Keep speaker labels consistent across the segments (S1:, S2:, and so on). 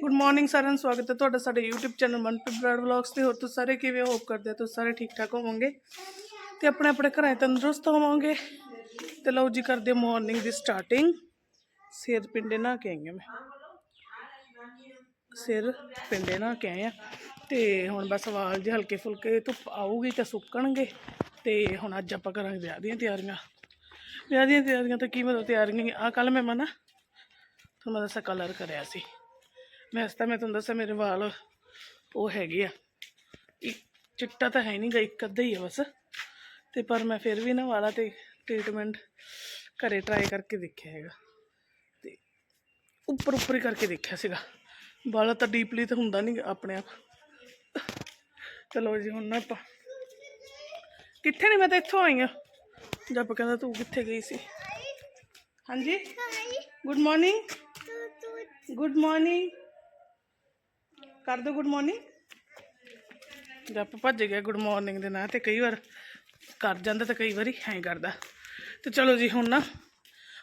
S1: Good morning ਸਾਰਿਆਂ ਨੂੰ ਸਵਾਗਤ ਹੈ ਤੁਹਾਡਾ ਸਾਡੇ YouTube channel Manpreet Brar vlogs ਤੇ। ਹੋਰ ਤੁਸੀਂ ਸਾਰੇ ਕਿਵੇਂ ਹੋਪ ਕਰਦੇ ਹੋ ਤੁਸੀਂ ਸਾਰੇ ਠੀਕ ਠਾਕ ਹੋਵੋਗੇ। ਤੇ ਆਪਣੇ ਆਪਣੇ ਘਰਾਂ 'ਚ ਤੰਦਰੁਸਤ ਹੋਵੋਗੇ। ਤੇ ਲਓ ਜੀ, ਕਰਦੇ ਮਾਰਨਿੰਗ ਦੀ ਸਟਾਰਟਿੰਗ ਸਿਰ ਪਿੰਡੇ ਨਾ ਕੇ ਆਈ ਹਾਂ ਮੈਂ। ਸਿਰ ਪਿੰਡੇ ਨਾ ਕੇ ਆਏ ਆ ਤੇ ਹੁਣ ਬਸ ਵਾਲ ਜੇ ਹਲਕੇ ਫੁਲਕੇ, ਧੁੱਪ ਆਊਗੀ ਤਾਂ ਸੁੱਕਣਗੇ। ਤੇ ਹੁਣ ਅੱਜ ਆਪਾਂ ਕਰਾਂਗੇ ਵਿਆਹ ਦੀਆਂ ਤਿਆਰੀਆਂ। ਵਿਆਹ ਦੀਆਂ ਤਿਆਰੀਆਂ ਤਾਂ ਕੀ ਮਤਲਬ ਤਿਆਰੀਆਂ ਆ। ਕੱਲ ਮੈਂ ਮਨਾ, ਤੁਹਾਨੂੰ ਮੈਂ ਦੱਸਿਆ ਕਲਰ ਕਰਿਆ ਸੀ। ਵੈਸੇ ਤਾਂ ਮੈਂ ਤੁਹਾਨੂੰ ਦੱਸਿਆ ਮੇਰੇ ਵਾਲ ਉਹ ਹੈਗੇ ਆ। ਇੱਕ ਚਿੱਟਾ ਤਾਂ ਹੈ ਨਹੀਂਗਾ ਇੱਕ ਅੱਧਾ ਹੀ ਆ ਬਸ। ਤੇ ਪਰ ਮੈਂ ਫਿਰ ਵੀ ਨਾ ਵਾਲਾ ਤੇ ਟ੍ਰੀਟਮੈਂਟ ਘਰੇ ਟਰਾਈ ਕਰਕੇ ਦੇਖਿਆ ਹੈਗਾ। ਤੇ ਉੱਪਰ ਉੱਪਰ ਹੀ ਕਰਕੇ ਦੇਖਿਆ ਸੀਗਾ। ਵਾਲਾ ਤਾਂ ਡੀਪਲੀ ਤਾਂ ਹੁੰਦਾ ਨਹੀਂ ਆਪਣੇ ਆਪ। ਚਲੋ ਜੀ ਹੁਣ ਨਾ ਆਪਾਂ ਕਿੱਥੇ ਨਹੀਂ ਮੈਂ ਤਾਂ ਇੱਥੋਂ ਆਈ ਆ ਜੱਪ ਕਹਿੰਦਾ ਤੂੰ ਕਿੱਥੇ ਗਈ ਸੀ? ਹਾਂਜੀ? ਗੁੱਡ ਮਾਰਨਿੰਗ ਗੁੱਡ ਮਾਰਨਿੰਗ ਕਰ ਦੋ ਗੁੱਡ ਮਾਰਨਿੰਗ ਜੱਪ ਭੱਜ ਗਿਆ ਗੁੱਡ ਮਾਰਨਿੰਗ ਦੇ ਨਾਂ ਤੇ ਕਈ ਵਾਰ ਕਰ ਜਾਂਦਾ ਤੇ ਕਈ ਵਾਰੀ ਐਂ ਕਰਦਾ। ਤੇ ਚਲੋ ਜੀ ਹੁਣ ਨਾ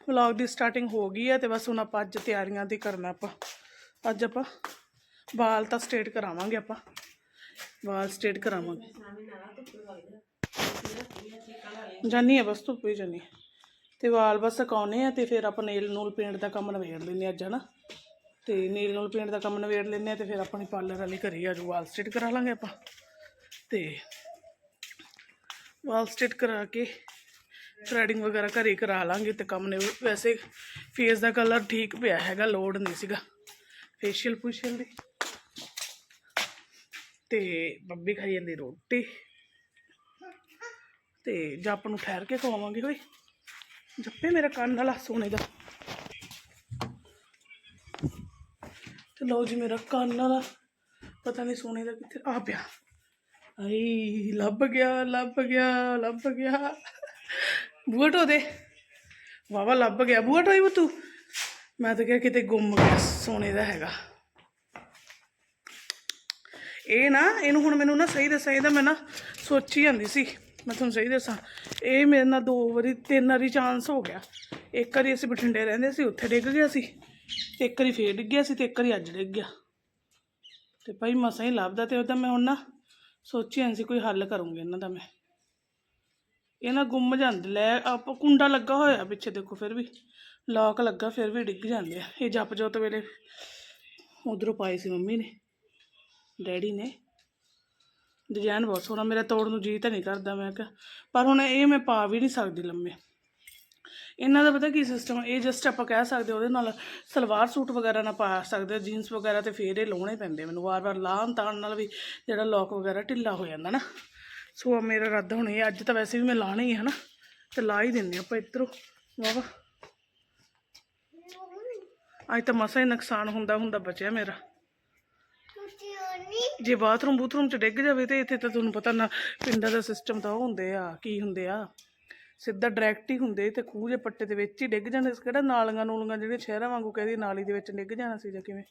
S1: ਵਲੌਗ ਦੀ ਸਟਾਰਟਿੰਗ ਹੋ ਗਈ ਹੈ ਤੇ ਬਸ ਹੁਣ ਆਪਾਂ ਅੱਜ ਤਿਆਰੀਆਂ ਦੀ ਕਰਨਾ ਆਪਾਂ। ਅੱਜ ਆਪਾਂ ਵਾਲ ਤਾਂ ਸਟ੍ਰੇਟ ਕਰਾਵਾਂਗੇ ਆਪਾਂ। ਵਾਲ ਸਟ੍ਰੇਟ ਕਰਾਵਾਂਗੇ। ਜਾਨੀ ਆ ਬਸ ਧੁੱਪੇ ਜਾਨੀ। ਤੇ ਵਾਲ ਬਸ ਸੁਕਾਉਣੇ ਆ ਤੇ ਫਿਰ ਆਪਾਂ ਨੇਲ ਨੂਲ ਪੇਂਟ ਦਾ ਕੰਮ ਨਵੇੜ ਲੈਂਦੇ ਹਾਂ ਅੱਜ, ਹਨਾ। ਤੇ ਨੇਲ ਨੂਲ ਪੇਂਟ ਦਾ ਕੰਮ ਨਵੇੜ ਲੈਂਦੇ ਆ ਤੇ ਫਿਰ ਆਪਣੀ ਪਾਰਲਰ ਵਾਲੀ ਘਰੇ ਆ ਜੋ ਵਾਲ ਸਟੇਟ ਕਰਾ ਲਾਂਗੇ ਆਪਾਂ। ਤੇ ਵਾਲ ਸਟੇਟ ਕਰਾ ਕੇ ਥ੍ਰੈਡਿੰਗ ਵਗੈਰਾ ਘਰੇ ਕਰਾ ਲਾਂਗੇ ਤੇ ਕੰਮ ਨੇ ਵੈਸੇ ਫੇਸ ਦਾ ਕਲਰ ਠੀਕ ਪਿਆ ਹੈਗਾ ਲੋਡ ਨਹੀਂ ਸੀਗਾ ਫੇਸ਼ੀਅਲ ਫੂਸ਼ੀਅਲ ਦੀ। ਤੇ ਬੱਬੀ ਖਾਈ ਜਾਂਦੀ ਰੋਟੀ। ਤੇ ਜੱਪ ਨੂੰ ਠਹਿਰ ਕੇ ਖਵਾਵਾਂਗੇ ਕੋਈ। ਜੱਪੇ ਮੇਰਾ ਕੰਨ ਵਾਲਾ ਸੋਨੇ ਦਾ। ਤੇ ਲਓ ਜੀ ਮੇਰਾ ਕੰਨ ਵਾਲਾ। ਪਤਾ ਨਹੀਂ ਸੋਨੇ ਦਾ ਕਿੱਥੇ ਆ ਪਿਆ। ਆਈ, ਲੱਭ ਗਿਆ ਲੱਭ ਗਿਆ ਲੱਭ ਗਿਆ। ਬੂਟ ਉਹਦੇ ਵਾਵਾ ਲੱਭ ਗਿਆ। ਬੂਟ ਹੋਈ ਉਹ ਤੂੰ ਮੈਂ ਤਾਂ ਕਿਹਾ ਕਿਤੇ ਗੁੰਮ ਗਿਆ ਸੋਨੇ ਦਾ ਹੈਗਾ। ਇਹ ਨਾ, ਇਹਨੂੰ ਹੁਣ ਮੈਨੂੰ ਨਾ ਸਹੀ ਦੱਸਾਂ ਇਹਦਾ ਮੈਂ ਨਾ ਸੋਚੀ ਜਾਂਦੀ ਸੀ। ਮੈਂ ਤੁਹਾਨੂੰ ਸਹੀ ਦੱਸਾਂ, ਇਹ ਮੇਰੇ ਨਾਲ ਦੋ ਵਾਰੀ, ਤਿੰਨ ਵਾਰੀ ਚਾਂਸ ਹੋ ਗਿਆ। ਇੱਕ ਵਾਰੀ ਅਸੀਂ ਬਠਿੰਡੇ ਰਹਿੰਦੇ ਸੀ, ਉੱਥੇ ਡਿੱਗ ਗਿਆ ਸੀ। ਤੇ ਇੱਕ ਵਾਰੀ ਫੇਰ ਡਿੱਗਿਆ ਸੀ ਤੇ ਇੱਕ ਵਾਰੀ ਅੱਜ ਡਿੱਗ ਗਿਆ। ਤੇ ਭਾਈ ਮਸਾਂ ਹੀ ਲੱਭਦਾ ਤੇ ਉਹਦਾ ਮੈਂ ਹੁਣ ਨਾ ਸੋਚੀ ਜਾਂਦੀ ਸੀ ਕੋਈ ਹੱਲ ਕਰੂੰਗੀ ਇਹਨਾਂ ਦਾ ਮੈਂ। ਇਹ ਨਾ ਗੁੰਮ ਜਾਂਦੇ ਲੈ, ਆਪ ਕੁੰਡਾ ਲੱਗਾ ਹੋਇਆ ਪਿੱਛੇ ਦੇਖੋ ਫਿਰ ਵੀ। ਲੌਕ ਲੱਗਾ ਫਿਰ ਵੀ ਡਿੱਗ ਜਾਂਦੇ ਆ। ਇਹ ਜਪ ਜੋਤ ਵੇਲੇ ਉਧਰੋਂ ਪਾਏ ਸੀ ਮੰਮੀ ਨੇ, ਡੈਡੀ ਨੇ। ਡਿਜ਼ਾਈਨ ਬਹੁਤ ਸੋਹਣਾ, ਮੇਰਾ ਤੋੜ ਨੂੰ ਜੀ ਤਾਂ ਨਹੀਂ ਕਰਦਾ ਮੈਂ ਕਿਹਾ। ਪਰ ਹੁਣ ਇਹ ਮੈਂ ਪਾ ਵੀ ਨਹੀਂ ਸਕਦੀ ਲੰਮੇ। ਇਹਨਾਂ ਦਾ ਪਤਾ ਕੀ ਸਿਸਟਮ ਇਹ ਜਸਟ ਆਪਾਂ ਕਹਿ ਸਕਦੇ ਉਹਦੇ ਨਾਲ ਸਲਵਾਰ ਸੂਟ ਵਗੈਰਾ ਨਾ ਪਾ ਸਕਦੇ ਜੀਨਸ ਵਗੈਰਾ ਤੇ ਫੇਰ ਇਹ ਲਾਉਣੇ ਪੈਂਦੇ ਮੈਨੂੰ। ਵਾਰ-ਵਾਰ ਲਾਹਣ ਤਾਣ ਨਾਲ ਵੀ ਜਿਹੜਾ ਲੋਕ ਵਗੈਰਾ ਢਿੱਲਾ ਹੋ ਜਾਂਦਾ ਨਾ। ਸੋ ਆਹ ਮੇਰਾ ਰੱਦ ਹੁਣ ਇਹ, ਅੱਜ ਤਾਂ ਵੈਸੇ ਵੀ ਮੈਂ ਲਾਣੇ ਹੀ ਹੈ ਨਾ ਤੇ ਲਾ ਹੀ ਦਿੰਦੇ ਆਪਾਂ ਇੱਧਰੋਂ। ਵਾਵਾ ਅੱਜ ਤਾਂ ਮਸਾ ਹੀ ਨੁਕਸਾਨ ਹੁੰਦਾ ਹੁੰਦਾ ਬਚਿਆ ਮੇਰਾ। ਜੇ ਬਾਥਰੂਮ ਬੂਥਰੂਮ ਚ ਡਿੱਗ ਜਾਵੇ ਤੇ ਇੱਥੇ ਤਾਂ ਤੁਹਾਨੂੰ ਪਤਾ ਨਾ, ਪਿੰਡਾਂ ਦਾ ਸਿਸਟਮ ਤਾਂ ਉਹ ਹੁੰਦੇ ਆ, ਕੀ ਹੁੰਦੇ ਆ। ਸਿੱਧਾ ਡਾਇਰੈਕਟ ਹੀ ਹੁੰਦੇ ਤੇ ਖੂਹ ਦੇ ਪੱਟੇ ਦੇ ਵਿੱਚ ਹੀ ਡਿੱਗ ਜਾਂਦੇ ਸੀ। ਕਿਹੜਾ ਨਾਲੀਆਂ ਨੂਲੀਆਂ ਜਿਹੜੀਆਂ ਸ਼ਹਿਰਾਂ ਵਾਂਗੂ ਕਹਦੀ ਨਾਲੀ ਦੇ ਵਿੱਚ ਡਿੱਗ ਜਾਣਾ ਸੀ ਜਾਂ ਕਿਵੇਂ?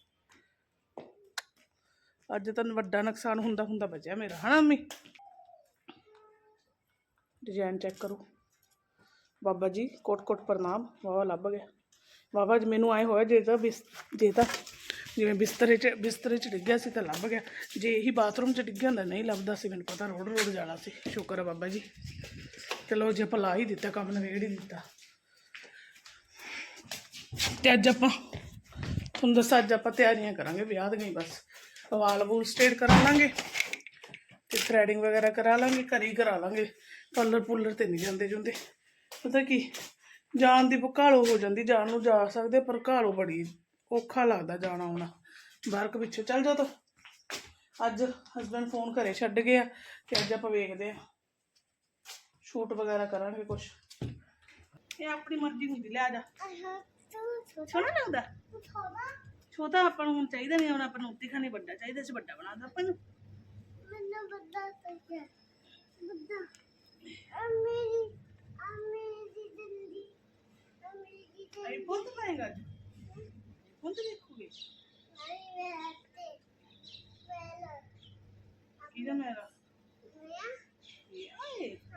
S1: ਅੱਜ ਤਾਂ ਵੱਡਾ ਨੁਕਸਾਨ ਹੁੰਦਾ ਹੁੰਦਾ ਬਚਿਆ ਮੇਰਾ, ਹਨਾ ਮੰਮੀ? ਡਿਜ਼ਾਈਨ ਚੈੱਕ ਕਰੋ। ਬਾਬਾ ਜੀ, ਕੋਟ ਕੋਟ ਪ੍ਰਣਾਮ ਵਾਵਾ ਲੱਭ ਗਿਆ। ਬਾਬਾ ਜੀ ਮੈਨੂੰ ਆਏ ਹੋਇਆ, ਜੇ ਤਾਂ ਬਿਸ, ਜੇ ਤਾਂ ਜਿਵੇਂ ਬਿਸਤਰੇ 'ਚ ਬਿਸਤਰੇ 'ਚ ਡਿੱਗਿਆ ਸੀ ਤਾਂ ਲੱਭ ਗਿਆ। ਜੇ ਇਹੀ ਬਾਥਰੂਮ 'ਚ ਡਿੱਗਿਆ ਹੁੰਦਾ, ਨਹੀਂ ਲੱਭਦਾ ਸੀ, ਮੈਨੂੰ ਪਤਾ ਰੋਡ ਰੋਡ ਜਾਣਾ ਸੀ। ਸ਼ੁਕਰ ਹੈ ਬਾਬਾ ਜੀ। ਚਲੋ ਜੇ ਆਪਾਂ ਲਾ ਹੀ ਦਿੱਤਾ ਕੰਮ, ਨਵੇੜ ਹੀ ਦਿੱਤਾ। ਤੇ ਅੱਜ ਆਪਾਂ, ਤੁਹਾਨੂੰ ਦੱਸਾਂ, ਅੱਜ ਆਪਾਂ ਤਿਆਰੀਆਂ ਕਰਾਂਗੇ ਵਿਆਹ ਦੀਆਂ ਬਸ। ਵਾਲ ਵੂਲ ਸਟੇਟ ਕਰਾ ਲਾਂਗੇ ਤੇ ਥ੍ਰੈਡਿੰਗ ਵਗੈਰਾ ਕਰਾ ਲਾਂਗੇ, ਘਰੇ ਹੀ ਕਰਾ ਲਾਂਗੇ। ਪਾਰਲਰ ਪੂਲਰ ਤੇ ਨਹੀਂ ਜਾਂਦੇ ਜੁੰਦੇ। ਪਤਾ ਕੀ, ਜਾਣ ਦੀ ਭਕਾਲੋ ਹੋ ਜਾਂਦੀ, ਜਾਣ ਨੂੰ ਜਾ ਸਕਦੇ, ਪਰ ਘਾਲੋ ਬੜੀ ਔਖਾ ਲੱਗਦਾ ਜਾਣਾ ਆਉਣਾ। ਬਾਹਰ ਕੇ ਪਿੱਛੇ ਚੱਲ ਜਾ ਤੋ। ਅੱਜ ਹਸਬੰਡ ਫੋਨ ਘਰੇ ਛੱਡ ਗਏ ਆ ਤੇ ਅੱਜ ਆਪਾਂ ਵੇਖਦੇ ਆ ਸ਼ੂਟ ਵਗੈਰਾ ਕਰਾਂਗੇ ਕੁਛ। ਇਹ ਆਪਣੀ ਮਰਜ਼ੀ ਹੁੰਦੀ ਲੈ ਆ ਜਾ। ਸੋਹਣਾ ਲੱਗਦਾ? ਛੋਟਾ? ਆਪਾਂ ਨੂੰ ਹੁਣ ਚਾਹੀਦਾ ਨਹੀਂ ਹੁਣ ਆਪਾਂ ਨੂੰ ਉੱਤੀ ਖਾਣੀ ਵੱਡਾ ਚਾਹੀਦਾ ਸੀ ਵੱਡਾ ਬਣਾ ਦੋ ਆਪਾਂ ਨੂੰ। ਅਰੇ ਪੁੱਤ ਪਾਏਗਾ ਅੱਜ ਪੁੱਤ ਦੇਖੋਗੇ। ਕਿਹਦਾ ਮੇਰਾ ਇਹ ਆਏ। ਕਾਕਾ ਵੀਡੀਓ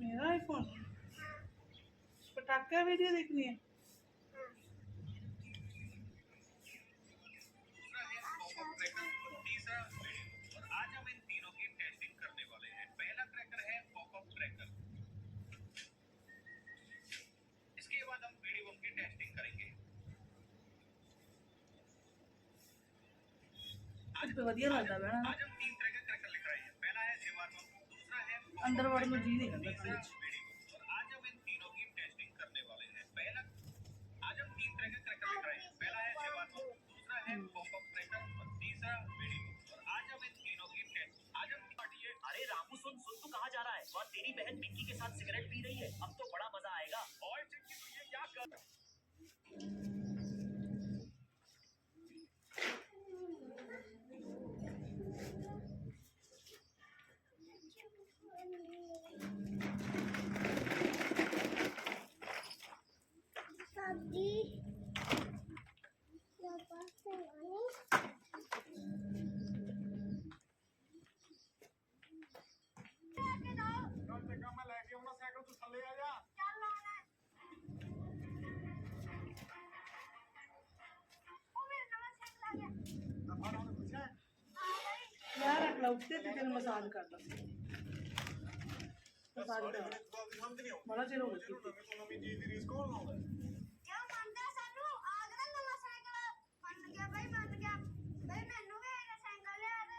S1: मेरा आईफोन
S2: पटाखा वीडियो देखनी है? करने वाले हैं। पहला क्रैकर है पॉपअप क्रैकर करीब उनकी टेस्टिंग करेंगे।
S1: आज तो बढ़िया लगता है
S2: आज हम तीन तरह के करेक्टर लिख रहे हैं। पहला है जीवाणु दूसरा है
S1: अंदर में
S2: जी
S1: नहीं करता
S2: कुछ। और आज हम इन तीनों की टेस्टिंग करने वाले हैं। पहला आज हम तीन तरह के करेक्टर लिख रहे हैं। पहला है जीवाणु दूसरा है पॉपअप करेक्टर और तीसरा वीडियो और आज हम इन तीनों की टेस्ट आज हम पार्टी
S3: अरे रामू सुन सुन तो कहा जा रहा है? और तेरी बहन पिंकी के साथ सिगरेट पी रही है। अब तो बड़ा मज़ा आएगा।
S2: और
S1: चिपकी 家哥。ਉੱਤੇ ਤੇ ਤੈਨੂੰ ਮਸਾਜ ਕਰਦਾ ਮਸਾਜ ਕਰ ਬੜਾ ਚਿਰ ਹੋ ਗਿਆ ਕੀਤੀ
S4: ਕਿਉਂ ਮੰਨਦਾ ਸਾਨੂੰ ਆ ਗਿਆ ਨਵਾਂ ਸਾਈਕਲ ਮੰਨ ਗਿਆ ਬਈ ਮੰਨ ਗਿਆ ਬਈ ਮੈਨੂੰ ਵੀ ਇਹ ਸਾਈਕਲ ਲਿਆ ਦੇ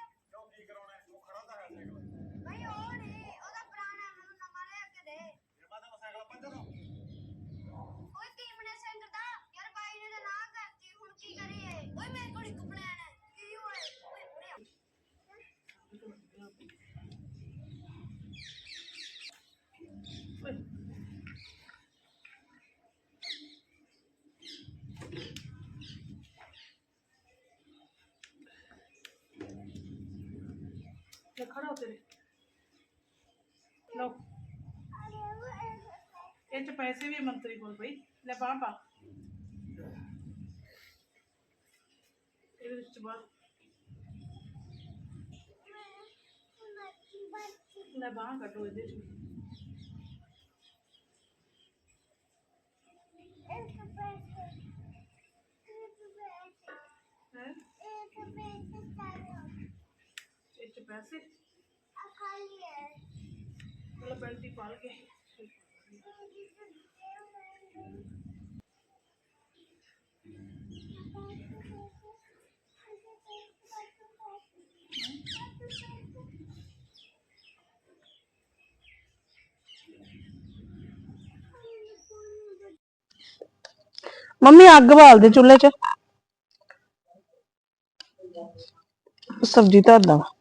S4: ਬਈ ਉਹ ਨਹੀਂ ਉਹਦਾ ਪੁਰਾਣਾ ਮੈਨੂੰ ਨਵਾਂ ਲਿਆ ਕੇ ਦੇ ਓਏ ਟੀਮ ਨੇ ਸਾਈਕਲ ਦਾ ਯਾਰ ਬਾਈ ਨੇ ਤਾਂ ਨਾ ਕਰਤੀ ਹੁਣ ਕੀ ਕਰੀਏ ਓਏ ਮੇਰੇ ਕੋਲ ਇੱਕ ਪਲਾਨ ਹੈ ਕੀ ਹੋਏ ਓਏ ਉਰੇ ਆ।
S1: ਓਏ ਲੈ ਖੜਾ ਹੋ ਇਹ ਚ ਪੈਸੇ ਵੀ ਮੰਤਰੀ ਕੋਲ ਪਈ ਲੈ ਬਾਹ ਪਾ। ਇਹਦੇ ਵਿੱਚ ਬਾਹ। ਲੈ ਬਾਹ ਕੱਢੋ ਇਹਦੇ ਚ। ਹੈ? ਇਹ ਚ ਪੈਸੇ ਮਤਲਬ ਪੈਂਤੀ ਪਾਲ ਕੇ ਮੰਮੀ ਅੱਗ ਬਾਲ ਦੇ ਚੁੱਲ੍ਹੇ 'ਚ ਸਬਜ਼ੀ ਧਰਦਾ ਵਾ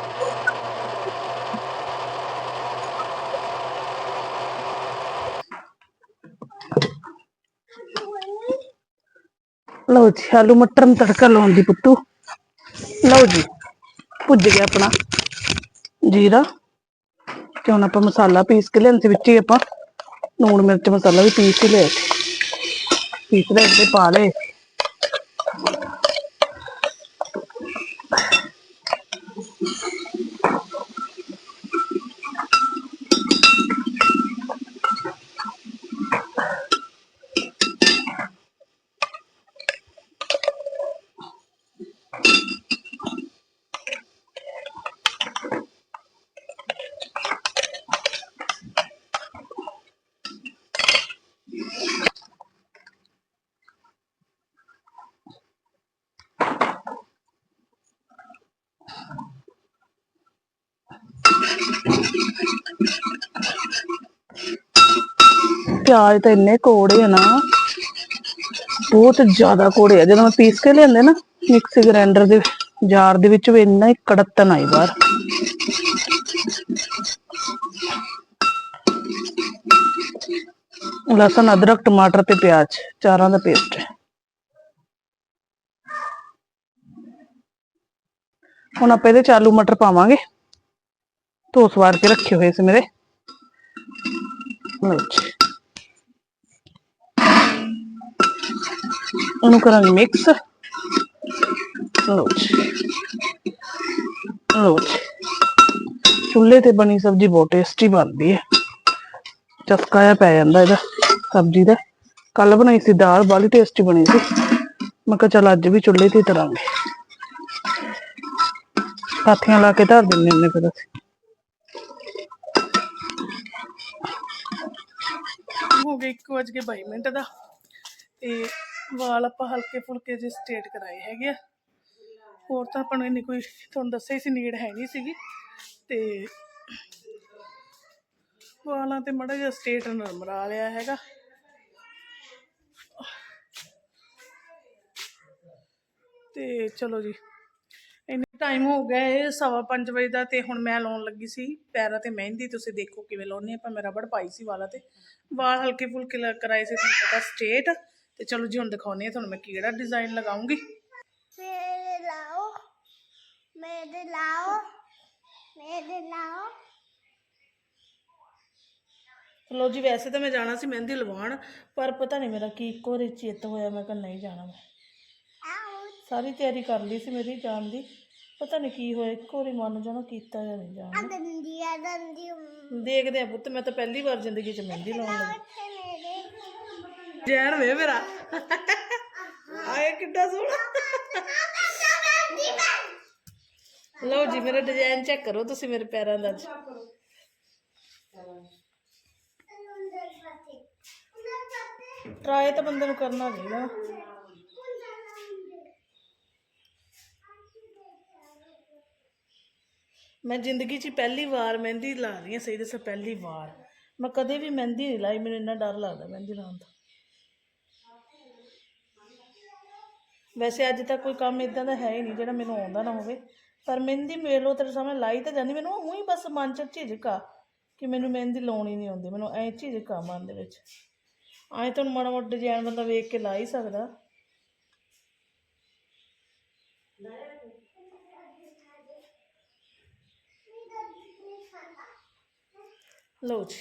S1: ਲਓ ਜੀ, ਆਲੂ ਮਟਰ ਨੂੰ ਤੜਕਾ ਲਾਉਣ ਦੀ ਪੁੱਤੂ। ਲਓ ਜੀ, ਭੁੱਜ ਗਿਆ ਆਪਣਾ ਜੀਰਾ। ਤੇ ਹੁਣ ਆਪਾਂ ਮਸਾਲਾ ਪੀਸ ਕੇ ਲਿਆਂਦੇ ਵਿੱਚ ਹੀ ਆਪਾਂ। ਲੂਣ ਮਿਰਚ ਮਸਾਲਾ ਵੀ ਪੀਸ ਹੀ ਲਿਆ ਸੀ। ਪੀਸ ਲੈ ਤੇ ਪਾ ਲਏ। ਪਿਆਜ਼ ਤਾਂ ਇੰਨੇ ਕੋੜੇ ਆ ਨਾ, ਬਹੁਤ ਜ਼ਿਆਦਾ ਕੋੜੇ ਆ। ਜਦੋਂ ਮੈਂ ਪੀਸ ਕੇ ਲਿਆਂਦੇ ਨਾ, ਮਿਕਸੀ ਗ੍ਰਾਈਂਡਰ ਦੇ ਜਾਰ ਦੇ ਵਿੱਚ ਵੀ ਇੰਨਾ ਹੀ ਕੜਤਨ ਆਈ ਬਾਹਰ। ਲਸਣ, ਅਦਰਕ, ਟਮਾਟਰ ਤੇ ਪਿਆਜ਼, ਚਾਰਾਂ ਦਾ ਪੇਸਟ ਹੈ। ਹੁਣ ਆਪਾਂ ਇਹਦੇ ਚ ਆਲੂ ਮਟਰ ਪਾਵਾਂਗੇ। ਧੋ ਸਵਾਰ ਕੇ ਰੱਖੇ ਹੋਏ ਸੀ ਮੇਰੇ। ਲਓ ਜੀ। ਉਹਨੂੰ ਕਰਾਂਗੇ ਮਿਕਸ ਲਓ ਜੀ। ਚੁੱਲ੍ਹੇ ਤੇ ਬਣੀ ਸਬਜ਼ੀ ਬਹੁਤ ਟੇਸਟੀ ਬਣਦੀ ਹੈ। ਚਸਕਾ ਪੈ ਜਾਂਦਾ ਇਹਦਾ ਸਬਜ਼ੀ ਦਾ। ਕੱਲ ਬਣਾਈ ਸੀ ਦਾਲ ਬਾਲੀ ਟੇਸਟੀ ਬਣੀ ਸੀ। ਮੈਂ ਕਿਹਾ ਚੱਲ ਅੱਜ ਵੀ ਚੁੱਲ੍ਹੇ ਤੇ ਤਰਾਂਗੇ। ਪਾਥੀਆਂ ਲਾ ਕੇ ਧਰ ਦਿੰਦੇ ਹੁੰਦੇ ਫਿਰ ਅਸੀਂ। ਹੋ ਗਏ 1:22 ਮਿੰਟ ਦਾ। ਤੇ ਵਾਲ ਆਪਾਂ ਹਲਕੇ ਫੁਲਕੇ ਜਿਹੇ ਸਟੇਟ ਕਰਾਏ ਹੈਗੇ ਆ। ਹੋਰ ਤਾਂ ਆਪਾਂ ਨੂੰ ਇੰਨੀ ਕੋਈ ਤੁਹਾਨੂੰ ਦੱਸਿਆ ਸੀ ਨੀਡ ਹੈ ਨਹੀਂ ਸੀਗੀ। ਤੇ ਵਾਲਾਂ ਤੇ ਮੜਾ ਜਿਹਾ ਸਟੇਟ ਮਰਾ ਲਿਆ ਹੈਗਾ। ਤੇ ਚਲੋ ਜੀ, ਇੰਨਾ ਟਾਈਮ ਹੋ ਗਿਆ ਇਹ ਸਵਾ ਪੰਜ ਵਜੇ ਦਾ ਤੇ ਹੁਣ ਮੈਂ ਲਾਉਣ ਲੱਗੀ ਸੀ ਪੈਰਾਂ ਤੇ ਮਹਿੰਦੀ। ਤੁਸੀਂ ਦੇਖੋ ਕਿਵੇਂ ਲਾਉਣੀ ਆਪਾਂ ਮੈਂ ਰਬੜ ਪਾਈ ਸੀ ਵਾਲਾਂ ਤੇ। ਵਾਲ ਹਲਕੇ ਫੁਲਕੇ ਲ- ਕਰਾਏ ਸੀ, ਤੁਹਾਨੂੰ ਪਤਾ ਸਟੇਟ ਤੇ ਚਲੋ ਜੀ ਹੁਣ ਦਿਖਾਉਣੀ ਆ ਤੁਹਾਨੂੰ ਮੈਂ ਕਿਹੜਾ ਡਿਜ਼ਾਈਨ ਲਗਾਉਂਗੀ।
S4: ਮੇਰੇ ਲਾਓ ਮੇਰੇ ਲਾਓ ਮੇਰੇ ਲਾਓ।
S1: ਚਲੋ ਜੀ ਵੈਸੇ ਤਾਂ ਮੈਂ ਜਾਣਾ ਸੀ ਮਹਿੰਦੀ ਲਵਾਉਣ ਪਰ ਪਤਾ ਨਹੀਂ ਮੇਰਾ ਕੀ ਇੱਕੋ ਵਾਰੀ ਚਿੱਤ ਹੋਇਆ ਮੈਂ ਕਿਹਾ ਨਹੀਂ ਜਾਣਾ ਮੈਂ।
S4: ਆਓ।
S1: ਸਾਰੀ ਤਿਆਰੀ ਕਰ ਲਈ ਸੀ ਮੇਰੀ ਜਾਣ ਦੀ ਪਤਾ ਨਹੀਂ ਕੀ ਹੋਇਆ ਇੱਕੋ ਵਾਰੀ ਮਨ ਜਾਣਾ ਕੀਤਾ ਜਾਂ ਨਹੀਂ ਜਾਣਾ।
S4: ਦੰਦੀ ਆ ਦੰਦੀ।
S1: ਦੇਖਦੇ ਆ ਪੁੱਤ ਮੈਂ ਤਾਂ ਪਹਿਲੀ ਵਾਰ ਜ਼ਿੰਦਗੀ 'ਚ ਮਹਿੰਦੀ ਲਾਉਣ ਲੱਗੀ।
S4: ਉੱਥੇ ਮੇਰੇ
S1: ਜੈਨ ਵੇ ਮੇਰਾ। ਆਏ ਕਿੱਡਾ ਸੋਹਣਾ। ਲਓ ਜੀ, ਮੇਰਾ ਡਿਜ਼ਾਈਨ ਚੈੱਕ ਕਰੋ ਤੁਸੀਂ ਮੇਰੇ ਪੈਰਾਂ ਦਾ ਅੱਜ। ਟਰਾਈ ਤਾਂ ਬੰਦੇ ਨੂੰ ਕਰਨਾ ਚਾਹੀਦਾ। ਮੈਂ ਜ਼ਿੰਦਗੀ 'ਚ ਪਹਿਲੀ ਵਾਰ ਮਹਿੰਦੀ ਲਾ ਰਹੀ ਹਾਂ, ਸਹੀ ਦੱਸਾਂ, ਪਹਿਲੀ ਵਾਰ। ਮੈਂ ਕਦੇ ਵੀ ਮਹਿੰਦੀ ਨਹੀਂ ਲਾਈ, ਮੈਨੂੰ ਇੰਨਾ ਡਰ ਲੱਗਦਾ ਮਹਿੰਦੀ ਲਾਉਣ ਦਾ। ਵੈਸੇ ਅੱਜ ਤੱਕ ਕੋਈ ਕੰਮ ਇਦਾਂ ਦਾ ਹੈ ਹੀ ਨਹੀਂ ਜਿਹੜਾ ਮੈਨੂੰ ਆਉਂਦਾ ਨਾ ਹੋਵੇ। ਪਰ ਮਹਿੰਦੀ ਮੇਲੋ ਤੇਰੇ ਸਾਹਮਣੇ ਲਾਈ ਤਾਂ ਜਾਂਦੀ। ਮੈਨੂੰ ਉਹੀ ਬਸ ਮਨ 'ਚ ਝਿਜਕਾ ਕਿ ਮੈਨੂੰ ਮਹਿੰਦੀ ਲਾਉਣੀ ਨਹੀਂ ਆਉਂਦੀ। ਮੈਨੂੰ ਐ ਝਿਜਕਾ ਮਨ ਦੇ ਵਿੱਚ। ਐਂ ਤੁਹਾਨੂੰ ਮਾੜਾ ਮੋਟਾ ਡਿਜ਼ਾਈਨ ਬੰਦਾ ਵੇਖ ਕੇ ਲਾ ਹੀ ਸਕਦਾ। ਲਓ ਜੀ,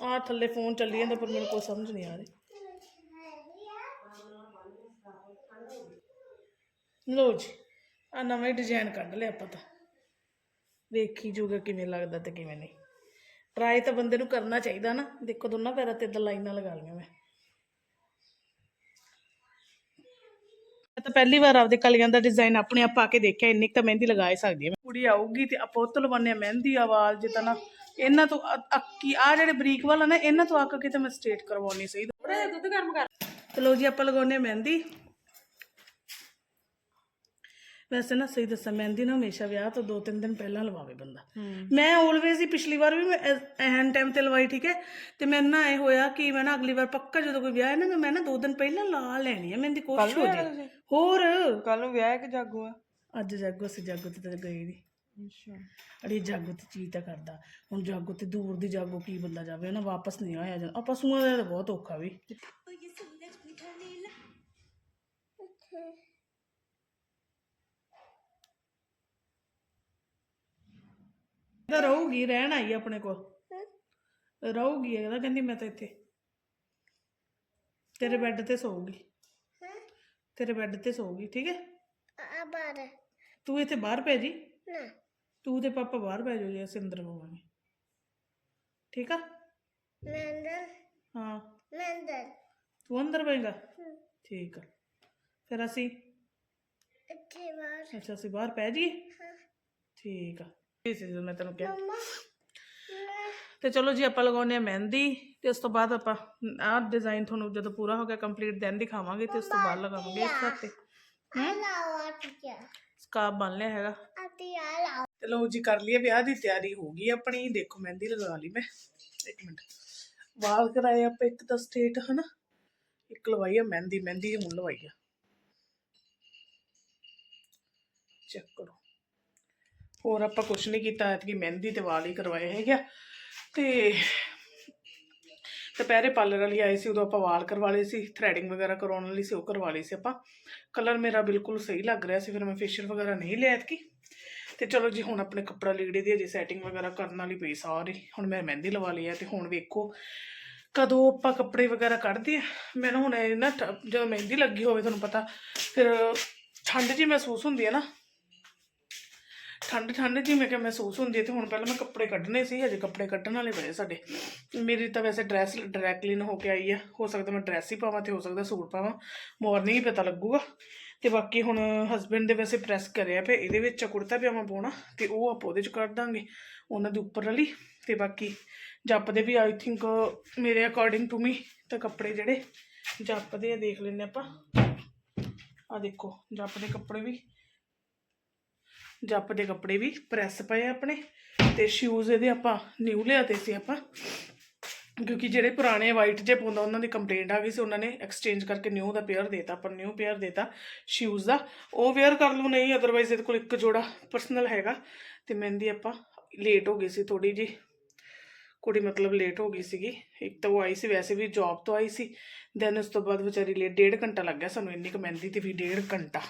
S1: ਆਹ ਥੱਲੇ ਫੋਨ ਚੱਲੀ ਜਾਂਦਾ ਪਰ ਮੈਨੂੰ ਕੋਈ ਸਮਝ ਨਹੀਂ ਆ ਰਹੀ। ਲਓ ਜੀ ਆ ਨਵਾਂ ਡਿਜ਼ਾਈਨ ਕੱਢ ਲਿਆ ਆਪਾਂ ਤਾਂ। ਵੇਖੀ ਜੂਗਾ ਕਿਵੇਂ ਲੱਗਦਾ ਤੇ ਕਿਵੇਂ ਨਹੀਂ। ਟਰਾਈ ਤਾਂ ਬੰਦੇ ਨੂੰ ਕਰਨਾ ਚਾਹੀਦਾ ਨਾ ਦੇਖੋ ਦੋਨਾਂ ਪੈਰਾਂ ਤੇ ਇਦਾਂ ਲਾਈਨਾਂ ਲਗਾ ਲਈਆਂ ਮੈਂ। ਮੈਂ ਤਾਂ ਪਹਿਲੀ ਵਾਰ ਆਪਦੇ ਕਲੀਆਂ ਦਾ ਡਿਜ਼ਾਈਨ ਆਪਣੇ ਆਪ ਪਾ ਕੇ ਦੇਖਿਆ ਇੰਨੀ ਤਾਂ ਮਹਿੰਦੀ ਲਗਾ ਹੀ ਸਕਦੀ ਹੈ ਕੁੜੀ ਆਊਗੀ ਤੇ ਆਪਾਂ ਉਹ ਤੋਂ ਲਵਾਉਂਦੇ ਹਾਂ ਮਹਿੰਦੀ ਆਵਾਜ਼ ਜਿੱਦਾਂ ਨਾ ਇਹਨਾਂ ਤੋਂ ਅੱਕੀ ਆ ਜਿਹੜੇ ਬਰੀਕ ਵਾਲਾ ਨਾ ਇਹਨਾਂ ਤੋਂ ਅੱਕ ਕੇ ਤੇ ਮੈਂ ਸਟ੍ਰੇਟ ਕਰਵਾਉਣੀ ਸਹੀ ਥੋੜਾ ਜਿਹਾ ਦੁੱਧ ਗਰਮ ਕਰ। ਤੇ ਲਓ ਜੀ ਆਪਾਂ ਲਗਾਉਂਦੇ ਹਾਂ ਮਹਿੰਦੀ। ਵੈਸੇ ਨਾ ਸਹੀ ਦੱਸਾਂ ਮਹਿੰਦੀ ਨਾ ਹਮੇਸ਼ਾ ਵਿਆਹ ਤੋਂ 2-3 ਦਿਨ ਪਹਿਲਾਂ ਲਵਾਵੇ ਬੰਦਾ। ਮੈਂ ਆਲਵੇਜ਼ ਹੀ ਪਿਛਲੀ ਵਾਰ ਵੀ ਮੈਂ ਐਨ ਟਾਈਮ ਤੇ ਲਵਾਈ ਠੀਕ ਹੈ? ਤੇ ਮੈਨੂੰ ਨਾ ਇਹ ਹੋਇਆ ਕਿ ਮੈਂ ਨਾ ਅਗਲੀ ਵਾਰ ਪੱਕਾ ਜਦੋਂ ਕੋਈ ਵਿਆਹ ਹੈ ਨਾ ਮੈਂ ਨਾ 2 ਦਿਨ ਪਹਿਲਾਂ ਲਾ ਲੈਣੀ ਹੈ ਮਹਿੰਦੀ ਕੋਸ਼ਿਸ਼ ਹੋ ਜੇ। ਹੋਰ?
S5: ਕੱਲ ਨੂੰ ਵਿਆਹ ਕਿ ਜਾਗੋ ਆ
S1: ਅੱਜ ਜਾਗੋ ਸੀ ਜਾਗੋ ਤੇ ਤਾਂ ਗਈ ਨਹੀਂ।
S5: ਅੱਛਾ।
S1: ਅੜੀ ਜਾਗੋ ਤੇ ਚੀਜ਼ ਤਾਂ ਕਰਦਾ। ਹੁਣ ਜਾਗੋ ਤੇ ਦੂਰ ਦੀ ਜਾਗੋ ਕੀ ਬੰਦਾ ਜਾਵੇ ਨਾ ਵਾਪਸ ਨਹੀਂ ਆਇਆ ਜਾਂਦਾ ਆਪਾਂ ਸੂਆਂ ਦਾ ਬਹੁਤ ਔਖਾ ਵੀ। ਤਾਂ ਰਹੂਗੀ ਰਹਿਣ ਆਈ ਆ ਆਪਣੇ ਕੋਲ। ਰਹੂਗੀ ਇਹਦਾ ਕਹਿੰਦੀ ਮੈਂ ਤਾਂ ਇੱਥੇ। ਤੇਰੇ ਬੈੱਡ ਤੇ ਸੌਊਗੀ। ਤੇਰੇ ਬੈੱਡ ਤੇ ਸੌਊਗੀ ਠੀਕ ਹੈ?
S4: ਆ ਬਾਰ
S1: ਤੂੰ ਇੱਥੇ ਬਾਹਰ ਪੈ ਜੀ।
S4: ਨਾ।
S1: ਤੂੰ ਤੇ ਪਾਪਾ ਬਾਹਰ ਪੈ ਜਾਓ ਜੀ ਅਸੀਂ ਅੰਦਰ ਹੋਵਾਂਗੇ। ਠੀਕ ਆ?
S4: ਨੰਦਰ
S1: ਹਾਂ।
S4: ਨੰਦਰ
S1: ਤੂੰ ਅੰਦਰ ਪਏਗਾ ਠੀਕ ਆ। ਫਿਰ ਅਸੀਂ?
S4: ਇੱਥੇ ਬਾਰ
S1: ਅੱਛਾ ਅਸੀਂ ਬਾਹਰ ਪੈ ਜੀ ਠੀਕ ਆ। ਇਹ ਸੀ ਜਦੋਂ ਮੈਂ ਤੈਨੂੰ ਕਿਹਾ। ਤੇ ਚਲੋ ਜੀ ਆਪਾਂ ਲਗਾਉਂਦੇ ਆ ਮਹਿੰਦੀ ਤੇ ਉਸ ਤੋਂ ਬਾਅਦ ਆਪਾਂ ਆਹ ਡਿਜ਼ਾਈਨ ਤੁਹਾਨੂੰ ਜਦੋਂ ਪੂਰਾ ਹੋ ਗਿਆ ਕੰਪਲੀਟ ਦੈਨ ਦਿਖਾਵਾਂਗੇ ਤੇ ਉਸ ਤੋਂ ਬਾਅਦ ਲਗਾਵਾਂਗੇ ਇਸ ਹੱਥ ਤੇ। ਸਕਾਰਫ ਬਣ ਲਿਆ ਹੈਗਾ। ਤੇ ਲਓ ਜੀ ਕਰ ਲਈਏ ਵਿਆਹ ਦੀ ਤਿਆਰੀ ਹੋ ਗਈ ਆਪਣੀ। ਦੇਖੋ ਮਹਿੰਦੀ ਲਗਾ ਲਈ ਮੈਂ। ਇੱਕ ਮਿੰਟ। ਵਾਲ ਕਰਾਏ ਆਪਾਂ ਇੱਕ ਤਾਂ ਸਟੇਟ ਹਨਾ? ਇੱਕ ਲਵਾਈ ਆ ਮਹਿੰਦੀ ਮਹਿੰਦੀ ਹੁਣ ਲਵਾਈ ਆ। ਚੈੱਕ ਕਰੋ। ਹੋਰ ਆਪਾਂ ਕੁਛ ਨਹੀਂ ਕੀਤਾ, ਐਤਕੀ ਮਹਿੰਦੀ ਤੇ ਵਾਲ ਹੀ ਕਰਵਾਏ ਹੈਗੇ ਆ। ਤੇ ਦੁਪਹਿਰੇ ਪਾਰਲਰ ਵਾਲੀ ਆਈ ਸੀ, ਉਦੋਂ ਆਪਾਂ ਵਾਲ ਕਰਵਾ ਲਏ ਸੀ ਥ੍ਰੈਡਿੰਗ ਵਗੈਰਾ ਕਰਵਾਉਣ ਲਈ ਸੀ, ਉਹ ਕਰਵਾ ਲਈ ਸੀ ਆਪਾਂ। ਕਲਰ ਮੇਰਾ ਬਿਲਕੁਲ ਸਹੀ ਲੱਗ ਰਿਹਾ ਸੀ, ਫਿਰ ਮੈਂ ਫੇਸ਼ੀਅਲ ਵਗੈਰਾ ਨਹੀਂ ਲਿਆ ਐਤਕੀ। ਤੇ ਚਲੋ ਜੀ, ਹੁਣ ਆਪਣੇ ਕੱਪੜਾ ਲੀੜੇ ਦੀ ਅਜੇ ਸੈਟਿੰਗ ਵਗੈਰਾ ਕਰਨ ਵਾਲੀ ਪਈ ਸਾਰੀ। ਹੁਣ ਮੈਂ ਮਹਿੰਦੀ ਲਵਾ ਲਈ ਹੈ ਤੇ ਹੁਣ ਵੇਖੋ ਕਦੋਂ ਆਪਾਂ ਕੱਪੜੇ ਵਗੈਰਾ ਕੱਢਦੇ ਆ। ਮੈਨੂੰ ਹੁਣ ਇਹ ਨਾ ਠ- ਜਦੋਂ ਮਹਿੰਦੀ ਲੱਗੀ ਹੋਵੇ, ਤੁਹਾਨੂੰ ਪਤਾ, ਫਿਰ ਠੰਡ ਜੀ ਮਹਿਸੂਸ ਹੁੰਦੀ ਹੈ ਨਾ। ਠੰਡ ਠੰਡ ਜੀ ਮੈਂ ਕਿ ਮਹਿਸੂਸ ਹੁੰਦੀ ਹੈ ਤੇ ਹੁਣ ਪਹਿਲਾਂ ਮੈਂ ਕੱਪੜੇ ਕੱਢਣੇ ਸੀ, ਹਜੇ ਕੱਪੜੇ ਕੱਢਣ ਵਾਲੇ ਪਏ ਸਾਡੇ। ਮੇਰੀ ਤਾਂ ਵੈਸੇ ਡਰੈਸ ਡਰਾਈ ਹੋ ਕੇ ਆਈ ਆ। ਹੋ ਸਕਦਾ ਮੈਂ ਡਰੈਸ ਹੀ ਪਾਵਾਂ ਤੇ ਹੋ ਸਕਦਾ ਸੂਟ ਪਾਵਾਂ। ਮਾਰਨਿੰਗ ਹੀ ਪਤਾ ਲੱਗੂਗਾ। ਤੇ ਬਾਕੀ ਹੁਣ ਹਸਬੰਡ ਦੇ ਵੈਸੇ ਪ੍ਰੈਸ ਕਰਿਆ ਪਿਆ, ਇਹਦੇ ਵਿੱਚ ਕੁੜਤਾ ਪਜਾਮਾ ਪਾਉਣਾ ਤੇ ਉਹ ਆਪਾਂ ਉਹਦੇ ਚ ਕੱਢ ਦਾਂਗੇ, ਉਹਨਾਂ ਦੇ ਉੱਪਰ ਵਾਲੀ। ਤੇ ਬਾਕੀ ਜੱਪਦੇ ਵੀ ਆਈ ਥਿੰਕ ਮੇਰੇ ਅਕੋਰਡਿੰਗ ਟੂ ਮੀ ਤਾਂ ਕੱਪੜੇ ਜਿਹੜੇ ਜੱਪਦੇ ਆ, ਦੇਖ ਲੈਂਦੇ ਆਪਾਂ। ਆ ਦੇਖੋ, ਜੱਪ ਦੇ ਕੱਪੜੇ ਵੀ। ਜੱਪ ਦੇ ਕੱਪੜੇ ਵੀ ਪ੍ਰੈਸ ਪਏ ਆਪਣੇ ਤੇ ਸ਼ੂਜ਼ ਇਹਦੇ ਆਪਾਂ ਨਿਊ ਲਿਆਤੇ ਸੀ ਆਪਾਂ। ਕਿਉਂਕਿ ਜਿਹੜੇ ਪੁਰਾਣੇ ਵਾਈਟ ਜੇ ਪਾਉਂਦਾ ਉਹਨਾਂ ਦੀ ਕੰਪਲੇਂਟ ਆ ਗਈ ਸੀ, ਉਹਨਾਂ ਨੇ ਐਕਸਚੇਂਜ ਕਰਕੇ ਨਿਊ ਦਾ ਪੇਅਰ ਦੇਤਾ ਪਰ ਨਿਊ ਪੇਅਰ ਦੇਤਾ ਸ਼ੂਜ਼ ਦਾ। ਉਹ ਵੇਅਰ ਕਰ ਲੂ ਨਹੀਂ ਅਦਰਵਾਈਜ਼ ਇਹਦੇ ਕੋਲ ਇੱਕ ਜੋੜਾ ਪਰਸਨਲ ਹੈਗਾ ਤੇ ਮਹਿੰਦੀ ਆਪਾਂ ਲੇਟ ਹੋ ਗਈ ਸੀ ਥੋੜੀ ਜੀ ਕੁੜੀ ਮਤਲਬ ਲੇਟ ਹੋ ਗਈ ਸੀਗੀ। ਇੱਕ ਤਾਂ ਉਹ ਆਈ ਸੀ, ਵੈਸੇ ਵੀ ਜੌਬ ਤੋਂ ਆਈ ਸੀ। ਦੈਨ ਉਸ ਤੋਂ ਬਾਅਦ ਵਿਚਾਰੀ ਲੇਟ ਡੇਢ ਘੰਟਾ ਲੱਗ ਗਿਆ ਸਾਨੂੰ, ਇੰਨੀ ਕੁ ਮਹਿੰਦੀ ਤੇ ਵੀ ਡੇਢ ਘੰਟਾ।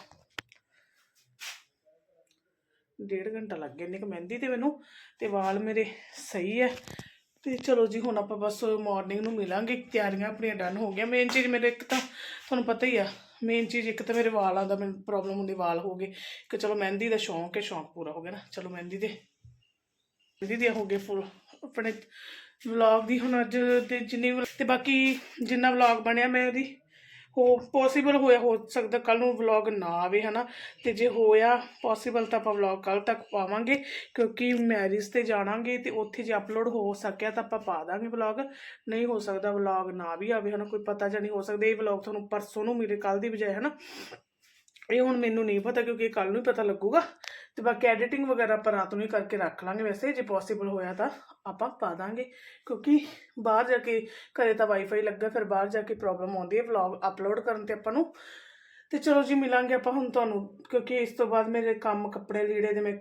S1: ਡੇਢ ਘੰਟਾ ਲੱਗ ਗਿਆ ਇੰਨੀ ਕੁ ਮਹਿੰਦੀ ਤੇ ਮੈਨੂੰ, ਤੇ ਵਾਲ ਮੇਰੇ ਸਹੀ ਹੈ ਤੇ ਚਲੋ ਜੀ, ਹੁਣ ਆਪਾਂ ਬਸ ਮਾਰਨਿੰਗ ਨੂੰ ਮਿਲਾਂਗੇ, ਤਿਆਰੀਆਂ ਆਪਣੀਆਂ ਡਨ ਹੋ ਗਈਆਂ। ਮੇਨ ਚੀਜ਼ ਮੇਰੇ ਇੱਕ ਤਾਂ ਤੁਹਾਨੂੰ ਪਤਾ ਹੀ ਆ ਮੇਨ ਚੀਜ਼ ਇੱਕ ਤਾਂ ਮੇਰੇ ਵਾਲਾਂ ਦਾ ਮੈਨੂੰ ਪ੍ਰੋਬਲਮ ਹੁੰਦੀ, ਵਾਲ ਹੋ ਗਏ। ਕਿ ਚਲੋ ਮਹਿੰਦੀ ਦਾ ਸ਼ੌਂਕ ਹੈ ਸ਼ੌਂਕ ਪੂਰਾ ਹੋ ਗਿਆ ਨਾ। ਚਲੋ ਮਹਿੰਦੀ ਦੇ ਮਹਿੰਦੀ ਦੇ ਹੋ ਗਏ ਫੁੱਲ ਆਪਣੇ ਵਲੌਗ ਦੀ ਹੁਣ ਅੱਜ ਤੇ ਜਿੰਨੀ ਵੀ- ਤੇ ਬਾਕੀ ਜਿੰਨਾ ਵਲੌਗ ਬਣਿਆ ਮੈਂ ਉਹਦੀ ਹੋ ਪੋਸੀਬਲ ਹੋਇਆ, ਹੋ ਸਕਦਾ ਕੱਲ ਨੂੰ ਵਲੌਗ ਨਾ ਆਵੇ, ਹਨਾ? ਤੇ ਜੇ ਹੋਇਆ ਪੋਸੀਬਲ ਤਾਂ ਆਪਾਂ ਵਲੌਗ ਕੱਲ ਤੱਕ ਪਾਵਾਂਗੇ, ਕਿਉਂਕਿ ਮੈਰਿਜ ਤੇ ਜਾਣਾਂਗੇ ਤੇ ਉੱਥੇ ਜੇ ਅਪਲੋਡ ਹੋ ਸਕਿਆ ਤਾਂ ਆਪਾਂ ਪਾ ਦਾਂਗੇ ਵਲੌਗ ਨਹੀਂ ਹੋ ਸਕਦਾ ਵਲੌਗ ਨਾ ਵੀ ਆਵੇ, ਹਨਾ? ਕੋਈ ਪਤਾ ਜਾਂ ਨਹੀਂ ਹੋ ਸਕਦਾ, ਇਹ ਵਲੌਗ ਤੁਹਾਨੂੰ ਪਰਸੋਂ ਨੂੰ ਮਿਲੇ ਕੱਲ ਦੀ ਬਜਾਏ, ਹਨਾ? ਇਹ ਹੁਣ ਮੈਨੂੰ ਨਹੀਂ ਪਤਾ, ਕਿਉਂਕਿ ਕੱਲ ਨੂੰ ਹੀ ਪਤਾ ਲੱਗੂਗਾ। ਤੇ ਬਾਕੀ ਐਡੀਟਿੰਗ ਵਗੈਰਾ ਆਪਾਂ ਰਾਤ ਨੂੰ ਹੀ ਕਰਕੇ ਰੱਖ ਲਾਂਗੇ ਵੈਸੇ ਜੇ ਪੋਸੀਬਲ ਹੋਇਆ ਤਾਂ ਆਪਾਂ ਪਾ ਦਾਂਗੇ ਕਿਉਂਕਿ ਬਾਹਰ ਜਾ ਕੇ ਘਰੇ ਤਾਂ ਵਾਈਫਾਈ ਲੱਗਾ ਫਿਰ ਬਾਹਰ ਜਾ ਕੇ ਪ੍ਰੋਬਲਮ ਆਉਂਦੀ ਹੈ ਵਲੌਗ ਅਪਲੋਡ ਕਰਨ ਤੇ ਆਪਾਂ ਨੂੰ ਤੇ ਚਲੋ ਜੀ ਮਿਲਾਂਗੇ ਆਪਾਂ ਹੁਣ ਤੁਹਾਨੂੰ ਕਿਉਂਕਿ ਇਸ ਤੋਂ ਬਾਅਦ ਮੇਰੇ ਕੰਮ ਕੱਪੜੇ ਲੀੜੇ ਦੇ ਮੈਂ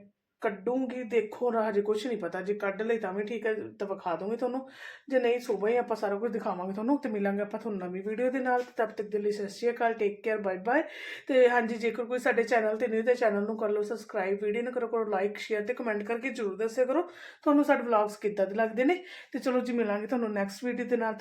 S1: ਕੱਢੂੰਗੀ, ਦੇਖੋ ਨਾ, ਹਜੇ ਕੁਝ ਨਹੀਂ ਪਤਾ। ਜੇ ਕੱਢ ਲਈ ਤਾਂ ਵੀ ਠੀਕ ਹੈ, ਤਾਂ ਵਿਖਾ ਦੂੰਗੀ ਤੁਹਾਨੂੰ। ਜੇ ਨਹੀਂ ਸੁਬਹ ਹੀ ਆਪਾਂ ਸਾਰਾ ਕੁਝ ਦਿਖਾਵਾਂਗੇ ਤੁਹਾਨੂੰ ਤੇ ਮਿਲਾਂਗੇ ਆਪਾਂ ਤੁਹਾਨੂੰ ਨਵੀਂ ਵੀਡੀਓ ਦੇ ਨਾਲ। ਤਬ ਤੱਕ ਦੇ ਲਈ Sat Sri Akal take care bye bye ਤੇ ਹਾਂਜੀ, ਜੇਕਰ ਕੋਈ ਸਾਡੇ ਚੈਨਲ ਤੇ ਨਹੀਂ ਤਾਂ ਚੈਨਲ ਨੂੰ ਕਰ ਲਓ ਸਬਸਕ੍ਰਾਈਬ ਵੀਡੀਓ ਨੂੰ ਕਰੋ ਕਰੋ ਲਾਈਕ ਸ਼ੇਅਰ ਤੇ ਕਮੈਂਟ ਕਰਕੇ ਜਰੂਰ ਦੱਸਿਆ ਕਰੋ। ਤੁਹਾਨੂੰ ਸਾਡੇ ਵਲੌਗਸ ਕਿੱਦਾਂ ਦੇ ਲੱਗਦੇ ਨੇ? ਤੇ ਚਲੋ ਜੀ, ਮਿਲਾਂਗੇ ਤੁਹਾਨੂੰ ਨੈਕਸਟ ਵੀਡੀਓ ਦੇ ਨਾਲ।